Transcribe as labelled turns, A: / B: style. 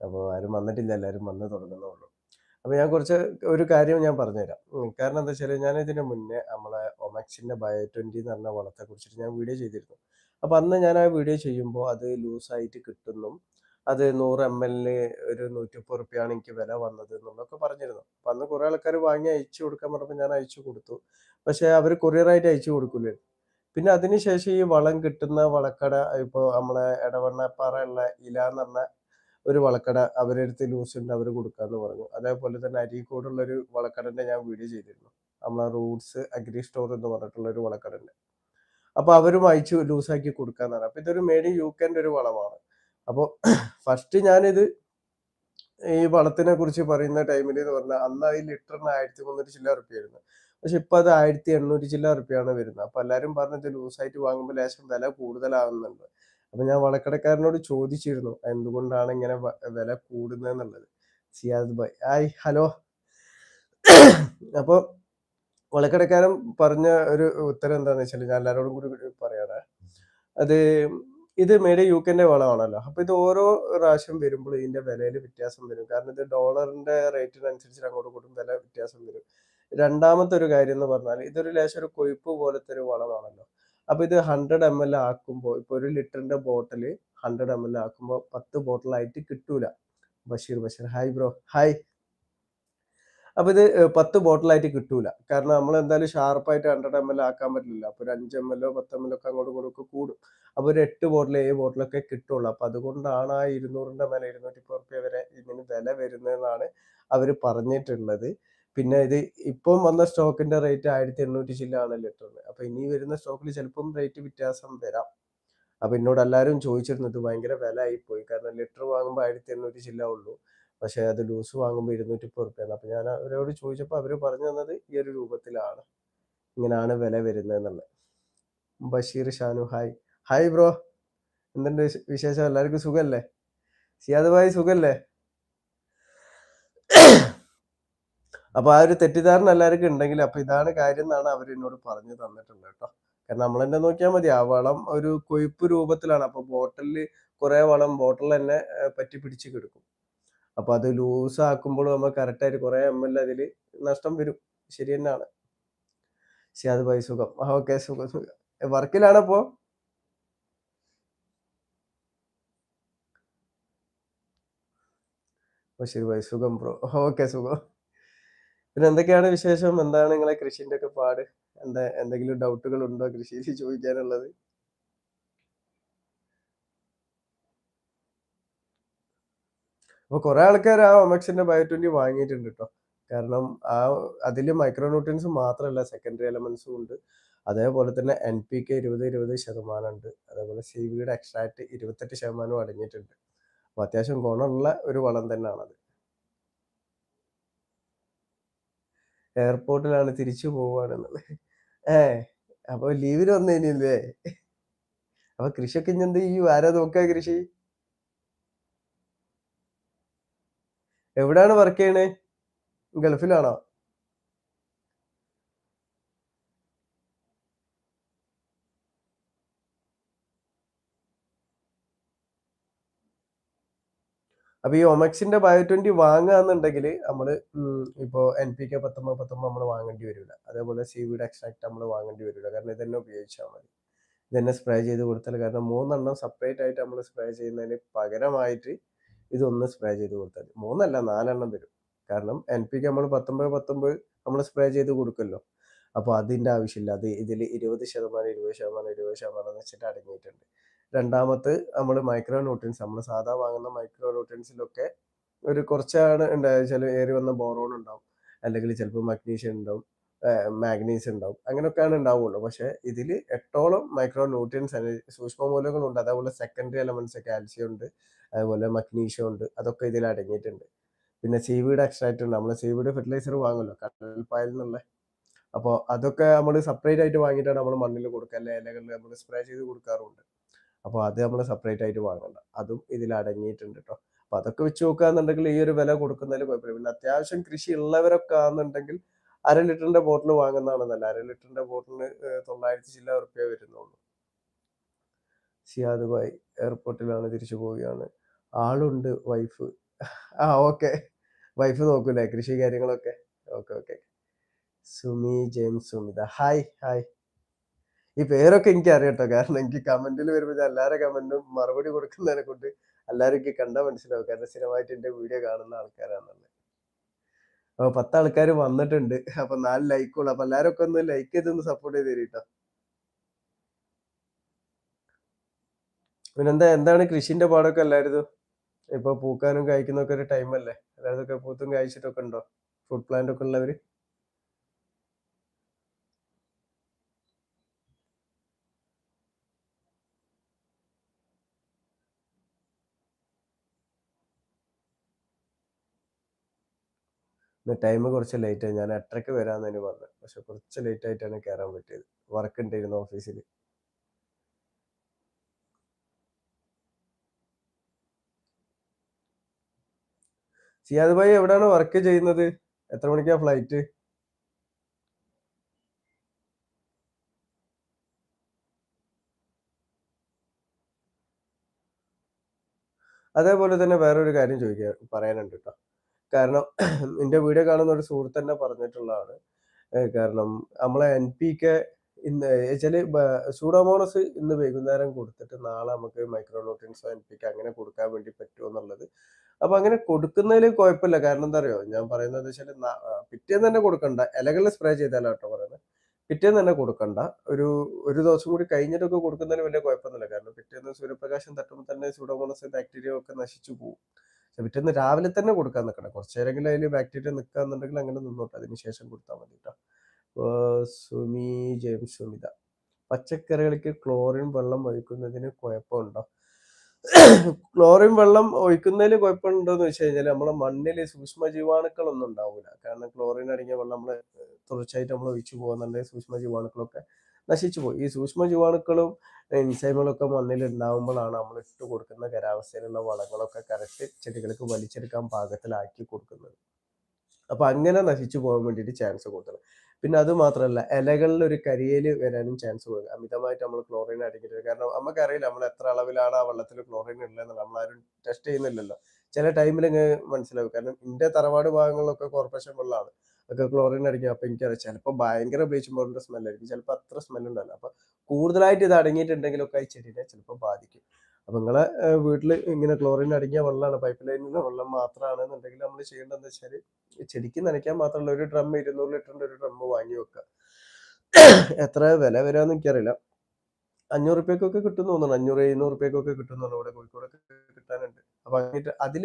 A: അപ്പോൾ ആരും വന്നിട്ടില്ല എല്ലാവരും വന്ന് തുടങ്ങുന്നുള്ളൂ അപ്പോൾ ഞാൻ കുറച്ച് ഒരു കാര്യം ഞാൻ പറഞ്ഞുതരാം. കാരണം എന്താ വെച്ചാൽ ഞാൻ ഇതിന് മുന്നേ നമ്മളെ ഒമാക്സിന്റെ ബയോ ട്വന്റി എന്ന് പറഞ്ഞ വളത്തെ കുറിച്ചിട്ട് ഞാൻ വീഡിയോ ചെയ്തിരുന്നു. അപ്പോൾ അന്ന് ഞാൻ ആ വീഡിയോ ചെയ്യുമ്പോൾ അത് ലൂസായിട്ട് കിട്ടുന്നു. അത് നൂറ് എം എല്ലിന് ഒരു നൂറ്റിപ്പത് റുപ്യാണ് എനിക്ക് വില വന്നത് എന്നൊക്കെ പറഞ്ഞിരുന്നു. അപ്പം അന്ന് കുറേ ആൾക്കാർ വാങ്ങി അയച്ചു കൊടുക്കാൻ പറഞ്ഞപ്പോൾ ഞാൻ അയച്ചു കൊടുത്തു. പക്ഷേ അവർ കൊറിയറായിട്ട് അയച്ചു കൊടുക്കില്ലേ പിന്നെ അതിനുശേഷം ഈ വളം കിട്ടുന്ന വളക്കട ഇപ്പോൾ നമ്മളെ ഇടവണ്ണപ്പാറ ഉള്ള ഇല എന്ന് പറഞ്ഞ ഒരു വളക്കട അവരുടെ അടുത്ത് ലൂസ് ഉണ്ട് അവർ കൊടുക്കാന്ന് പറഞ്ഞു. അതേപോലെ തന്നെ അരീക്കോടുള്ള ഒരു വളക്കടന്റെ ഞാൻ വീഡിയോ ചെയ്തിരുന്നു. നമ്മളെ റൂട്ട്സ് അഗ്രി സ്റ്റോർ എന്ന് പറഞ്ഞിട്ടുള്ള ഒരു വളക്കടന്റെ. അപ്പോൾ അവരും അയച്ചു ലൂസാക്കി കൊടുക്കാന്നാണ്. അപ്പൊ ഇതൊരു മേഡ് യു കെന്റെ ഒരു വളമാണ്. അപ്പോൾ ഫസ്റ്റ് ഞാനിത് ഈ വളത്തിനെ കുറിച്ച് പറയുന്ന ടൈമിൽ എന്ന് പറഞ്ഞാൽ അന്ന് ഈ ലിറ്ററിന് ആയിരത്തി മുന്നൂറ്റി ചില്ല റുപ്യായിരുന്നു പക്ഷെ ഇപ്പൊ അത് ആയിരത്തി എണ്ണൂറ്റി ചില്ല റുപ്യാണ് വരുന്നത്. അപ്പൊ എല്ലാരും പറഞ്ഞത് ലൂസായിട്ട് വാങ്ങുമ്പോൾ ലേശം വില കൂടുതലാവുന്നുണ്ട്. അപ്പൊ ഞാൻ വളക്കടക്കാരനോട് ചോദിച്ചിരുന്നു എന്തുകൊണ്ടാണ് ഇങ്ങനെ വില കൂടുന്നതെന്നുള്ളത്? സിയാദ് ഭായ് ആയ് ഹലോ. അപ്പൊ വളക്കടക്കാരൻ പറഞ്ഞ ഒരു ഉത്തരം എന്താന്ന് വെച്ചാൽ ഞാൻ എല്ലാവരോടും കൂടി പറയാണ്. അത് ഇത് മേഡ് യു കെന്റെ വളമാണല്ലോ. അപ്പൊ ഇത് ഓരോ പ്രാവശ്യം വരുമ്പോൾ ഇതിന്റെ വിലയിൽ വ്യത്യാസം വരും. കാരണം ഇത് ഡോളറിന്റെ റേറ്റിനനുസരിച്ച് അങ്ങോട്ട് ഇങ്ങോട്ടും വില വ്യത്യാസം വരും. രണ്ടാമത്തെ ഒരു കാര്യം എന്ന് പറഞ്ഞാൽ ഇതൊരു ലേശം ഒരു കൊയ്പ്പ് പോലത്തെ ഒരു വളമാണല്ലോ. അപ്പൊ ഇത് ഹൺഡ്രഡ് എം എൽ ആക്കുമ്പോൾ ഇപ്പൊ ഒരു ലിറ്ററിന്റെ ബോട്ടിൽ ഹൺഡ്രഡ് എം എൽ ആക്കുമ്പോൾ പത്ത് ബോട്ടിലായിട്ട് കിട്ടൂല. Basheer Basheer. Hi bro hi അപ്പൊ ഇത് പത്ത് പത്ത് ബോട്ടിലായിട്ട് കിട്ടൂല. കാരണം നമ്മൾ എന്തായാലും ഷാർപ്പായിട്ട് ഹൺഡ്രഡ് എം എൽ ആക്കാൻ പറ്റില്ല അപ്പൊ ഒരു അഞ്ച് എം എല്ലോ പത്ത് എം എല്ലോ ഒക്കെ അങ്ങോട്ടും ഇങ്ങോട്ടും കൂടും. അപ്പൊ ഒരു എട്ട് ബോട്ടിൽ ഏഴ് ബോട്ടിലൊക്കെ കിട്ടുള്ളൂ. അപ്പൊ അതുകൊണ്ടാണ് ആ ഇരുന്നൂറിന്റെ മേലെ ഇരുന്നൂറ്റി ഇപ്പൊ റുപ്യ വരെ ഇതിന് വില വരുന്നതെന്നാണ് അവർ പറഞ്ഞിട്ടുള്ളത്. പിന്നെ ഇത് ഇപ്പം വന്ന സ്റ്റോക്കിന്റെ റേറ്റ് ആയിരത്തി എണ്ണൂറ്റി ചില്ലാണ് ലിറ്ററിന് അപ്പൊ ഇനി വരുന്ന സ്റ്റോക്കിൽ ചിലപ്പം റേറ്റ് വ്യത്യാസം വരാം. അപ്പൊ എന്നോട് എല്ലാവരും ചോദിച്ചിരുന്നു ഇത് ഭയങ്കര വില ആയിപ്പോയി പോയി കാരണം ലിറ്റർ വാങ്ങുമ്പോൾ ആയിരത്തി എണ്ണൂറ്റി ചില്ല ഉള്ളൂ. പക്ഷെ അത് ലൂസ് വാങ്ങുമ്പോൾ ഇരുന്നൂറ്റി ഇപ്പോൾ റുപ്യാണ്. അപ്പൊ ഞാൻ അവരോട് ചോദിച്ചപ്പോൾ അവർ പറഞ്ഞു തന്നത് ഈ ഒരു രൂപത്തിലാണ്. ഇങ്ങനെയാണ് വില വരുന്നതെന്നുള്ളത് Basheer Shanu hi. Hi bro. എന്തുണ്ട് വിശേഷം? എല്ലാവർക്കും സുഖല്ലേ സിയാദ് ഭായി സുഖല്ലേ അപ്പൊ ആ ഒരു തെറ്റിദ്ധാരണ എല്ലാവർക്കും ഉണ്ടെങ്കിൽ അപ്പൊ ഇതാണ് കാര്യം എന്നാണ് അവർ എന്നോട് പറഞ്ഞു തന്നിട്ടുള്ളത് കേട്ടോ. കാരണം നമ്മൾ തന്നെ നോക്കിയാൽ മതി ആ വളം ഒരു കൊഴുപ്പ് രൂപത്തിലാണ്. അപ്പൊ ബോട്ടിലിൽ കുറെ വളം ബോട്ടിൽ തന്നെ പറ്റി പിടിച്ച് കിടക്കും. അപ്പൊ അത് ലൂസ് ആക്കുമ്പോൾ നമ്മൾ കറക്റ്റായിട്ട് കുറെ എം എൽ അതിൽ നഷ്ടം വരും. ശരി തന്നെയാണ്. അത് ഭായി സുഖം. ഓക്കെ സുഖം സുഖം. വർക്കിലാണ് അപ്പോൾ അപ്പോൾ ശരി ഭായി സുഖം ബ്രോ ഓക്കെ സുഖം. പിന്നെ എന്തൊക്കെയാണ് വിശേഷം? എന്താണ് നിങ്ങളെ കൃഷിന്റെ ഒക്കെ പാട്? എന്താ എന്തെങ്കിലും ഡൗട്ടുകൾ ഉണ്ടോ കൃഷിയിൽ ചോദിക്കാനുള്ളത്? അപ്പൊ കുറെ ആൾക്കാർ ആ ഒമക്സിന്റെ ബയോ ട്വന്റി വാങ്ങിയിട്ടുണ്ട് കേട്ടോ കാരണം ആ അതിൽ മൈക്രോ ന്യൂട്രിയൻസ് മാത്രമല്ല സെക്കൻഡറി എലമെന്റ്സും ഉണ്ട്. അതേപോലെ തന്നെ എൻ പി കെ ഇരുപത് ഇരുപത് ശതമാനം ഉണ്ട്. അതേപോലെ സി വിയുടെ എക്സ്ട്രാക്ട് ഇരുപത്തെട്ട് ശതമാനം അടങ്ങിയിട്ടുണ്ട്. അപ്പൊ അത്യാവശ്യം ഗുണമുള്ള ഒരു വളം തന്നെയാണത് എയർപോർട്ടിലാണ് തിരിച്ചു പോവാണെന്നുള്ളത് ഏ അപ്പൊ ലീവിന് വന്നേനില്ലേ? അപ്പൊ കൃഷിയൊക്കെ ഇനി എന്ത് ആരാ നോക്കുക കൃഷി? എവിടെയാണ് വർക്ക് ചെയ്യണേ? ഗൾഫിലാണോ? അപ്പൊ ഈ ഒമക്സിന്റെ ബയോ ട്വന്റി വാങ്ങുകയെന്നുണ്ടെങ്കിൽ നമ്മൾ ഇപ്പോൾ എൻ പി കെ പത്തൊമ്പത് പത്തൊമ്പത് നമ്മൾ വാങ്ങേണ്ടി വരില്ല അതേപോലെ സീവീഡ് എക്സ്ട്രാക്ട് നമ്മൾ വാങ്ങേണ്ടി വരില്ല കാരണം ഇതന്നെ ഉപയോഗിച്ചാൽ മതി. ഇതന്നെ സ്പ്രേ ചെയ്ത് കൊടുത്താൽ കാരണം മൂന്നെണ്ണം സെപ്പറേറ്റ് ആയിട്ട് നമ്മൾ സ്പ്രേ ചെയ്യുന്നതിന് പകരമായിട്ട് ഇതൊന്ന് സ്പ്രേ ചെയ്ത് കൊടുത്താൽ മൂന്നല്ല നാലെണ്ണം വരും. കാരണം എൻ പി കെ നമ്മൾ പത്തൊമ്പത് പത്തൊമ്പത് നമ്മൾ സ്പ്രേ ചെയ്ത് കൊടുക്കുമല്ലോ അപ്പോൾ അതിന്റെ ആവശ്യമില്ല. അത് ഇതിൽ ഇരുപത് ശതമാനം ഇരുപത് ശതമാനം ഇരുപത് ശതമാനം എന്ന് വെച്ചിട്ട് അടങ്ങിയിട്ടുണ്ട്. രണ്ടാമത് നമ്മൾ മൈക്രോ ന്യൂട്രിയൻസ് നമ്മൾ സാധാ വാങ്ങുന്ന മൈക്രോ ന്യൂട്രിയൻസിലൊക്കെ ഒരു കുറച്ചാണ് ഉണ്ടായത്. ചില ഏറി വന്ന ബോറോൺ ഉണ്ടാവും. അല്ലെങ്കിൽ ചിലപ്പോൾ മഗ്നീഷ്യം ഉണ്ടാവും. മാഗ്നീസ് ഉണ്ടാവും. അങ്ങനെയൊക്കെയാണ് ഉണ്ടാവുള്ളൂ. പക്ഷെ ഇതിൽ എട്ടോളം മൈക്രോ ന്യൂട്രിയൻസ് സൂക്ഷ്മ മൂലകങ്ങളുണ്ട് അതേപോലെ സെക്കൻഡറി എലമെന്റ്സ് കാൽസ്യം ഉണ്ട്. അതുപോലെ മഗ്നീഷ്യം ഉണ്ട്. അതൊക്കെ ഇതിൽ അടങ്ങിയിട്ടുണ്ട്. പിന്നെ സീവീഡ് എക്സ്ട്രാക്റ്റ് ഉണ്ട്. നമ്മൾ സീവീഡ് ഫെർട്ടിലൈസർ വാങ്ങുമല്ലോ കടൽപ്പായൽ നിന്നുള്ള. അപ്പോൾ അതൊക്കെ നമ്മൾ സെപ്പറേറ്റ് ആയിട്ട് വാങ്ങിയിട്ടാണ് നമ്മൾ മണ്ണിൽ കൊടുക്കുക. അല്ലെ ഇലകളിൽ നമ്മൾ സ്പ്രേ ചെയ്ത് കൊടുക്കാറുണ്ട്. അപ്പോൾ അത് നമ്മൾ സെപ്പറേറ്റ് ആയിട്ട് വാങ്ങണ്ട. അതും ഇതിൽ അടങ്ങിയിട്ടുണ്ട് കേട്ടോ അപ്പോൾ അതൊക്കെ വെച്ച് നോക്കുകയാണെന്നുണ്ടെങ്കിൽ ഈ ഒരു വില കൊടുക്കുന്നതിൽ കുഴപ്പമില്ല. അത്യാവശ്യം കൃഷി ഉള്ളവരൊക്കെ ആണെന്നുണ്ടെങ്കിൽ അര ലിറ്ററിന്റെ ബോട്ടിൽ വാങ്ങുന്നതാണ് നല്ല അര ലിറ്ററിന്റെ ബോട്ടിൽ തൊള്ളായിരത്തി ചില്ല റുപ്യ വരുന്നുള്ളൂ. സിയാദ് ഭായ് എയർപോർട്ടിലാണ് തിരിച്ചു പോവുകയാണ്. ആളുണ്ട് വൈഫ്. ആ ഓക്കെ. വൈഫ് നോക്കൂലേ കൃഷി കാര്യങ്ങളൊക്കെ? Okay okay. Sumi James Sumitha. Hi hi. ഈ പേരൊക്കെ എനിക്ക് അറിയട്ടോ കാരണം എനിക്ക് കമന്റിൽ വരുമ്പോൾ ഞാൻ എല്ലാവരുടെ കമന്റും മറുപടി കൊടുക്കുന്നതിനെ കൊണ്ട് എല്ലാവരും എനിക്ക് കണ്ടാൽ മനസ്സിലാവും. കാരണം സ്ഥിരമായിട്ട് എന്റെ വീഡിയോ കാണുന്ന ആൾക്കാരാണെന്നുള്ളത്. അപ്പൊ പത്ത് ആൾക്കാർ വന്നിട്ടുണ്ട്. അപ്പൊ നാല് ലൈക്കുള്ളൂ അപ്പൊ എല്ലാവരും ഒക്കെ ഒന്ന് ലൈക്ക് ചെയ്ത് ഒന്ന് സപ്പോർട്ട് ചെയ്ത് തരീട്ടോ. പിന്നെന്താ എന്താണ് കൃഷിന്റെ പാടൊക്കെ അല്ലായിരുന്നു ഇപ്പൊ പൂക്കാനും കായ്ക്കുന്നൊക്കെ ഒരു ടൈം അല്ലേ? അതായത് പൂത്തും കായ്ച്ചിട്ടൊക്കെ ഉണ്ടോ? ഫുഡ് പ്ലാന്റ് ഒക്കെ ഉള്ളവര്? ടൈം കുറച്ച് ലേറ്റ് ആയി. ഞാൻ എട്ടരക്ക് വരാമെന്നു പറഞ്ഞു. പക്ഷെ കുറച്ച് ലേറ്റ് ആയിട്ടാണ് കയറാൻ പറ്റിയത്. വർക്ക് ഉണ്ടായിരുന്നു ഓഫീസിൽ സിയാദ് ഭായി എവിടെയാണ് വർക്ക് ചെയ്യുന്നത്? എത്ര മണിക്കാ ഫ്ലൈറ്റ് അതേപോലെ തന്നെ വേറൊരു കാര്യം ചോദിക്കാൻ പറയാനുണ്ട് കേട്ടോ കാരണം എന്റെ വീഡിയോ കാണുന്ന ഒരു സുഹൃത്ത് തന്നെ പറഞ്ഞിട്ടുള്ളതാണ്. കാരണം നമ്മളെ എൻ പി കെ ഇന്ന് വെച്ചാൽ സൂഡോമോണസ് ഇന്ന് വൈകുന്നേരം കൊടുത്തിട്ട് നാളെ നമുക്ക് മൈക്രോ എൻ പി കെ അങ്ങനെ കൊടുക്കാൻ വേണ്ടി പറ്റുമോ എന്നുള്ളത്. അപ്പൊ അങ്ങനെ കൊടുക്കുന്നതിൽ കുഴപ്പമില്ല. കാരണം എന്താ അറിയോ? ഞാൻ പറയുന്നത് വെച്ചാൽ പിറ്റേന്ന് തന്നെ കൊടുക്കണ്ട. ഇലകളിൽ സ്പ്രേ ചെയ്താലോ കേട്ടോ പറയുന്നത്. പിറ്റേന്ന് തന്നെ കൊടുക്കണ്ട. ഒരു ഒരു ദിവസം കൂടി കഴിഞ്ഞിട്ടൊക്കെ കൊടുക്കുന്നതിന് വലിയ കുഴപ്പമൊന്നുമില്ല. കാരണം പിറ്റേന്ന് സൂര്യപ്രകാശം തട്ടുമ്പോൾ തന്നെ സൂഡോമോണസ് ബാക്ടീരിയ ഒക്കെ നശിച്ചു പോകും പിറ്റേന്ന് രാവിലെ തന്നെ കൊടുക്കാൻ നിൽക്കണം കുറച്ച് നേരമെങ്കിലും അതിൽ ബാക്ടീരിയ നിൽക്കാന്നുണ്ടെങ്കിൽ അങ്ങനെ നിന്നോട്ടെ. അതിന് ശേഷം കൊടുത്താൽ മതി കേട്ടോ സുമി ജെയിംസ് സുമിത. പച്ചക്കറികൾക്ക് ക്ലോറിൻ വെള്ളം ഒഴിക്കുന്നതിന് കുഴപ്പമുണ്ടോ? ക്ലോറിൻ വെള്ളം ഒഴിക്കുന്നതിൽ കുഴപ്പമുണ്ടോ എന്ന് വെച്ച് കഴിഞ്ഞാൽ നമ്മളെ മണ്ണിൽ സൂക്ഷ്മ ജീവാണുക്കളൊന്നും ഉണ്ടാവില്ല കാരണം ക്ലോറിൻ അടങ്ങിയ വെള്ളം നമ്മൾ തുടർച്ചയായിട്ട് നമ്മൾ ഒഴിച്ചു പോകുന്നുണ്ടെങ്കിൽ സൂക്ഷ്മ ജീവാണുക്കളൊക്കെ നശിച്ചു പോയി ഈ സൂക്ഷ്മ ജീവാണുക്കളും എൻസൈമുകളൊക്കെ മണ്ണിൽ ഉണ്ടാകുമ്പോഴാണ് നമ്മൾ ഇട്ട് കൊടുക്കുന്ന ഖരാവസ്ഥയിലുള്ള വളങ്ങളൊക്കെ കറക്റ്റ് ചെടികൾക്ക് വലിച്ചെടുക്കാൻ പാകത്തിലാക്കി കൊടുക്കുന്നത്. അപ്പൊ അങ്ങനെ നശിച്ചു പോകാൻ വേണ്ടിയിട്ട് ചാൻസ് കൂടുതൽ. പിന്നെ അത് മാത്രമല്ല ഇലകളിൽ ഒരു കരിയേൽ വരാനും ചാൻസ് കൂടുതൽ. അമിതമായിട്ട് നമ്മൾ ക്ലോറിൻ അടിക്കരുത്. കാരണം നമുക്കറിയില്ല നമ്മൾ എത്ര അളവിലാണ് ആ വെള്ളത്തിൽ ക്ലോറിൻ ഉള്ളതെന്ന് നമ്മളാരും ടെസ്റ്റ് ചെയ്യുന്നില്ലല്ലോ. ചില ടൈമിൽ ഇങ്ങനെ മനസ്സിലാവും. കാരണം ഇന്റെ തറവാട് ഭാഗങ്ങളിലൊക്കെ കോർപ്പറേഷൻ വെള്ളമാണ്. ഒക്കെ ക്ലോറിൻ അടിക്കും. അപ്പൊ എനിക്കറിയാം ചിലപ്പോൾ ഭയങ്കര ബ്ലീച്ചിങ് പൗഡറിന്റെ സ്മെല്ലായിരിക്കും ചിലപ്പോൾ അത്ര സ്മെൽ ഉണ്ടാവില്ല. അപ്പൊ കൂടുതലായിട്ട് ഇത് അടങ്ങിയിട്ടുണ്ടെങ്കിലൊക്കെ ഈ ചെടിനെ ചിലപ്പോൾ ബാധിക്കും. അപ്പൊ നിങ്ങളെ വീട്ടിൽ ഇങ്ങനെ ക്ലോറിൻ അടങ്ങിയ വെള്ളമാണ് പൈപ്പ് ലൈനിൽ നിന്ന് വെള്ളം മാത്രമാണെന്നുണ്ടെങ്കിൽ നമ്മൾ ചെയ്യേണ്ടത് എന്താ വെച്ചാൽ ചെടിക്ക് നനയ്ക്കാൻ മാത്രമല്ല ഒരു ഡ്രം ഇരുന്നൂറ് ലിറ്ററിന്റെ ഒരു ഡ്രം വാങ്ങി വെക്കുക. എത്ര വില വരാന്ന് എനിക്കറിയില്ല. അഞ്ഞൂറ് റുപ്യക്കൊക്കെ കിട്ടും തോന്നുന്നു. അഞ്ഞൂറ് എഴുന്നൂറ് റുപ്യക്കൊക്കെ കിട്ടും തോന്നുന്നു. ഇവിടെ കോഴിക്കോടൊക്കെ കിട്ടാനുണ്ട്. അപ്പൊ അതിൽ